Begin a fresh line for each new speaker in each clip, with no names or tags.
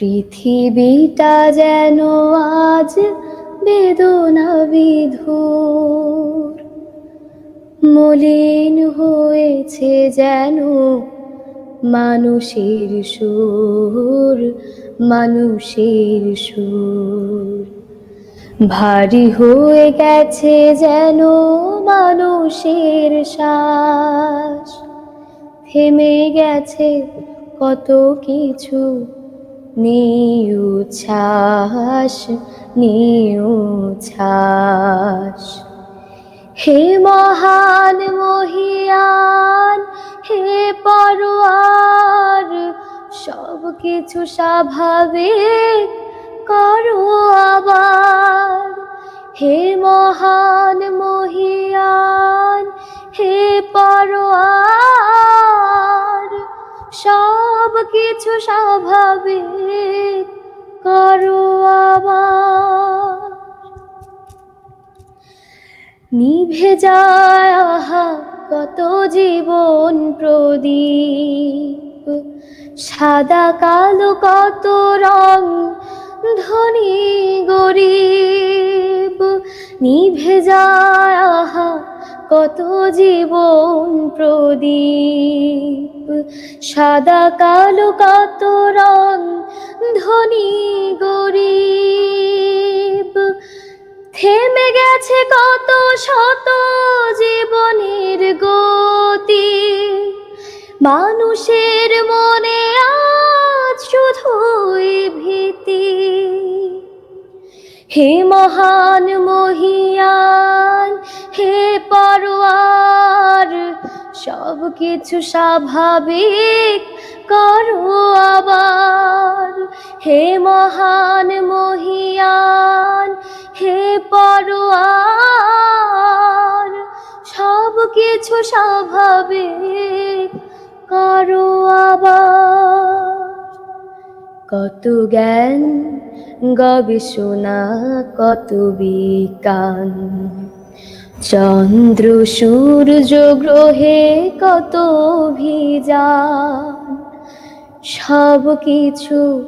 পৃথিবীটা যেন আজ বেদনা বিধুর। মলিন হয়েছে যেন মানুষের সুর মানুষের সুর। ভারী হয়ে গেছে যেন মানুষের শ্বাস। থেমে গেছে কত কিছু নেই উচ্ছ্বাস হে মহান মহিয়ান হে পরোয়ার সব কিছু স্বাভাবিক করো আবার। হে মহান কিছু স্বাভাবিক করো নিভে যায় আহা কত জীবন প্রদীপ, সাদা কালো কত রং ধনী গরিব, নিভে যায় আহা কত জীবন প্রদীপ, সাদা কালো কত রং, ধনী গরিব। থেমে গেছে কত শত জীবনের গতি, মানুষের মনে হে মহান মহিয়ান, হে পরোয়ার সব কিছু স্বাভাবিক করো আবার। হে মহান মহিয়ান, হে পরোয়ার সব কিছু স্বাভাবিক করো আবার। কত জ্ঞান, গবেষণা, কত বিজ্ঞান। চন্দ্র, সূর্য গ্রহে কত অভিযান, সব কিছু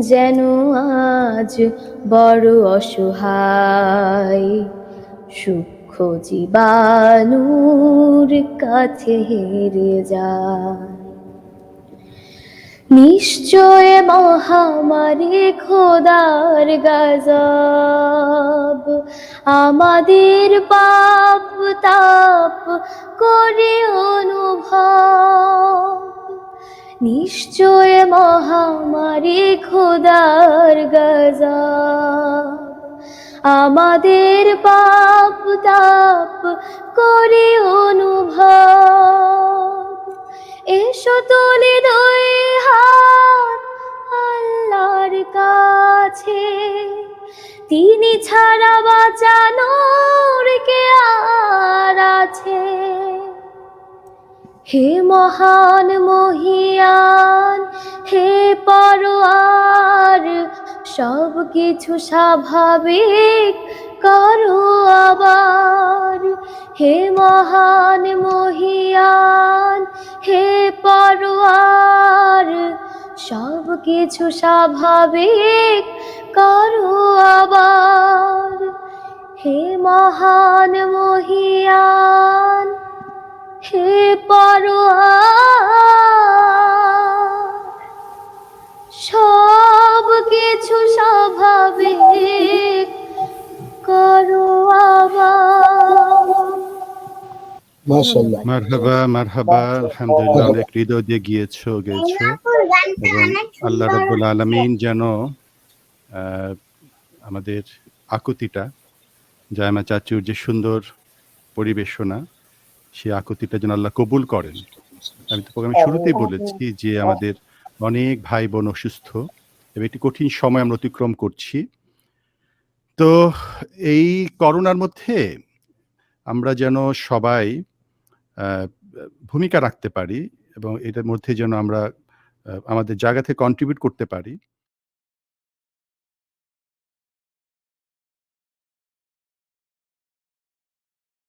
যেন আজ বড় অসহায়। সূক্ষ্ম জীবাণুর কাছে হেরে যায় নিশ্চয় মহামারী খোদার গজব। আমাদের পাপ তাপ করে অনুভব। নিশ্চয় মহামারী খোদার গজব। আমাদের পাপ তাপ করে অনুভব। কাছে তিনি ছাড়া বাঁচানোর কে আর আছে? হে মহান মহিয়ান, হে পরোয়ার, সব কিছু স্বাভাবিক করো আবার। হে মহান মহিয়ান, হে পরোয়ার সব কিছু স্বাভাবিক করো আবার। হে মহান মহিয়ান হে সব কিছু স্বাভাবিক করো আবার।
মারহাবা মারহাবা আলহামদুলিল্লাহ অনেক হৃদয় দিয়ে গিয়েছো গেয়েছো। এবং আল্লাহ রব্বুল আলমিন যেন আমাদের আকুতিটা জায়মা চাচুর যে সুন্দর পরিবেশনা সেই আকুতিটা যেন আল্লাহ কবুল করেন। আমি তো প্রোগ্রামের শুরুতেই বলেছি যে আমাদের অনেক ভাই বোন অসুস্থ এবং একটি কঠিন সময় আমরা অতিক্রম করছি। তো এই করোনার মধ্যে আমরা যেন সবাই ভূমিকা রাখতে পারি এবং এটার মধ্যে যেন আমরা আমাদের জায়গা থেকে কন্ট্রিবিউট করতে পারি।